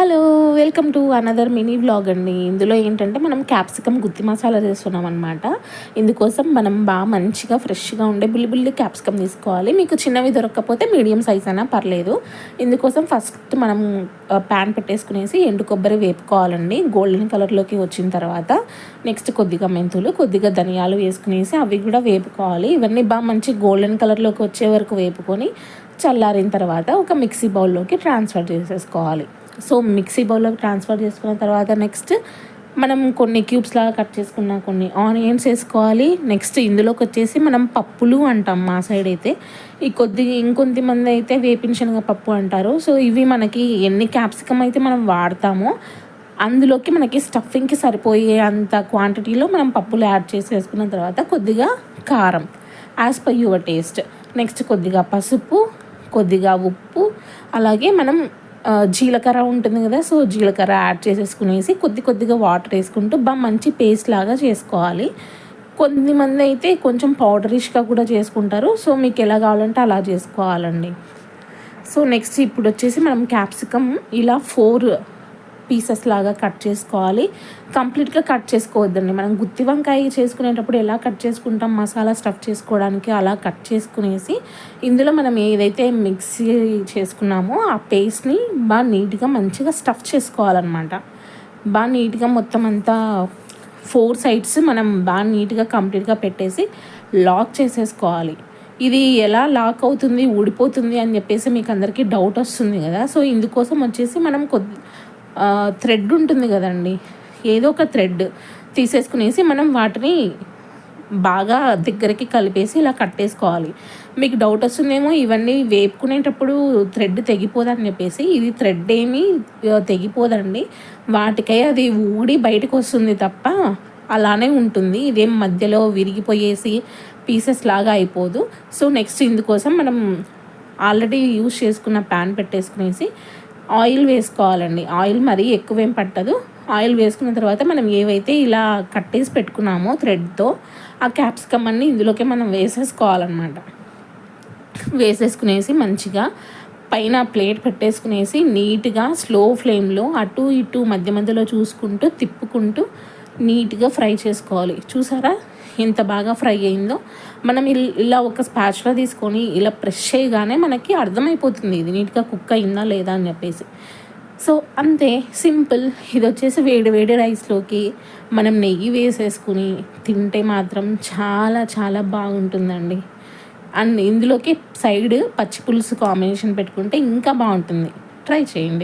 Hello welcome to another mini vlog అండి. ఇందులో ఏంటంటే మనం క్యాప్సికమ్ గుత్తి మసాలా చేస్తున్నాం అనమాట ఇందుకోసం మనం బాగా మంచిగా ఫ్రెష్గా ఉండే బుల్లి బుల్లి క్యాప్సికమ్ తీసుకోవాలి. మీకు చిన్నవి దొరకకపోతే మీడియం సైజ్ అయినా పర్లేదు. ఇందుకోసం ఫస్ట్ మనం ప్యాన్ పెట్టేసుకునేసి ఎండు కొబ్బరి వేపుకోవాలండి. గోల్డెన్ కలర్లోకి వచ్చిన తర్వాత నెక్స్ట్ కొద్దిగా మెంతులు కొద్దిగా ధనియాలు వేసుకునేసి అవి కూడా వేపుకోవాలి. ఇవన్నీ బాగా మంచి గోల్డెన్ కలర్లోకి వచ్చే వరకు వేపుకొని చల్లారిన తర్వాత ఒక మిక్సీ బౌల్లోకి ట్రాన్స్ఫర్ చేసేసుకోవాలి. సో మిక్సీ బౌల్లోకి ట్రాన్స్ఫర్ చేసుకున్న తర్వాత నెక్స్ట్ మనం కొన్ని క్యూబ్స్ లాగా కట్ చేసుకున్న కొన్ని ఆనియన్స్ వేసుకోవాలి. నెక్స్ట్ ఇందులోకి వచ్చేసి మనం పప్పులు అంటాం మా సైడ్ అయితే. ఈ కొద్ది ఇంకొంతమంది అయితే వేపిన శనగ పప్పు అంటారు. సో ఇవి మనకి ఎన్ని క్యాప్సికమ్ అయితే మనం వాడతామో అందులోకి మనకి స్టఫింగ్కి సరిపోయే అంత క్వాంటిటీలో మనం పప్పులు యాడ్ చేసి వేసుకున్న తర్వాత కొద్దిగా కారం as per your taste. Next కొద్దిగా పసుపు కొద్దిగా ఉప్పు అలాగే మనం జీలకర్ర ఉంటుంది కదా సో జీలకర్ర యాడ్ చేసేసుకునేసి కొద్ది కొద్దిగా వాటర్ వేసుకుంటూ బాగా మంచి పేస్ట్ లాగా చేసుకోవాలి. కొంతమంది అయితే కొంచెం పౌడరిష్గా కూడా చేసుకుంటారు. సో మీకు ఎలా కావాలంటే అలా చేసుకోవాలండి. సో నెక్స్ట్ ఇప్పుడు వచ్చేసి మనం క్యాప్సికమ్ ఇలా ఫోర్ పీసెస్ లాగా కట్ చేసుకోవాలి. కంప్లీట్గా కట్ చేసుకోవద్దండి. మనం గుత్తి వంకాయ చేసుకునేటప్పుడు ఎలా కట్ చేసుకుంటాం మసాలా స్టఫ్ చేసుకోవడానికి అలా కట్ చేసుకునేసి ఇందులో మనం ఏదైతే మిక్సీ చేసుకున్నామో ఆ పేస్ట్ని బాగా నీట్గా మంచిగా స్టఫ్ చేసుకోవాలన్నమాట. బాగా నీట్గా మొత్తం అంతా ఫోర్ సైడ్స్ మనం బాగా నీట్గా కంప్లీట్గా పెట్టేసి లాక్ చేసేసుకోవాలి. ఇది ఎలా లాక్ అవుతుంది ఊడిపోతుంది అని చెప్పేసి మీకు అందరికీ డౌట్ వస్తుంది కదా. సో ఇందుకోసం వచ్చేసి మనం కొద్ది థ్రెడ్ ఉంటుంది కదండి. ఏదో ఒక థ్రెడ్ తీసేసుకునేసి మనం వాటిని బాగా దగ్గరికి కలిపేసి ఇలా కట్టేసుకోవాలి మీకు డౌట్ వస్తుందేమో ఇవన్నీ వేపుకునేటప్పుడు థ్రెడ్ తెగిపోదని చెప్పేసి ఇది థ్రెడ్ ఏమీ తెగిపోదండి. వాటికై అది ఊడి బయటకు వస్తుంది తప్ప అలానే ఉంటుంది. ఇదేం మధ్యలో విరిగిపోయేసి పీసెస్ లాగా అయిపోదు. సో నెక్స్ట్ ఇందుకోసం మనం ఆల్రెడీ యూస్ చేసుకున్న ప్యాన్ పెట్టేసుకునేసి ఆయిల్ వేసుకోవాలండి. ఆయిల్ మరీ ఎక్కువేం పట్టదు. ఆయిల్ వేసుకున్న తర్వాత మనం ఏవైతే ఇలా కట్టేసి పెట్టుకున్నామో థ్రెడ్తో ఆ క్యాప్సికమ్ అన్ని ఇందులోకి మనం వేసేసుకోవాలన్నమాట. వేసేసుకునేసి మంచిగా పైన ప్లేట్ పెట్టేసుకునేసి నీట్గా స్లో ఫ్లేమ్లో అటు ఇటు మధ్య మధ్యలో చూసుకుంటూ తిప్పుకుంటూ నీట్గా ఫ్రై చేసుకోవాలి. చూసారా? ఎంత బాగా ఫ్రై అయిందో మనం ఇలా ఒక స్పాచ్లో తీసుకొని ఇలా ప్రెష్ చేయగానే మనకి అర్థమైపోతుంది ఇది నీట్గా కుక్ అయిందా లేదా అని చెప్పేసి. సో అంతే సింపుల్. ఇది వచ్చేసి వేడి వేడి రైస్లోకి మనం నెయ్యి వేసేసుకుని తింటే మాత్రం చాలా చాలా బాగుంటుందండి. అండ్ ఇందులోకి సైడ్ పచ్చి పులుసు కాంబినేషన్ పెట్టుకుంటే ఇంకా బాగుంటుంది. ట్రై చేయండి.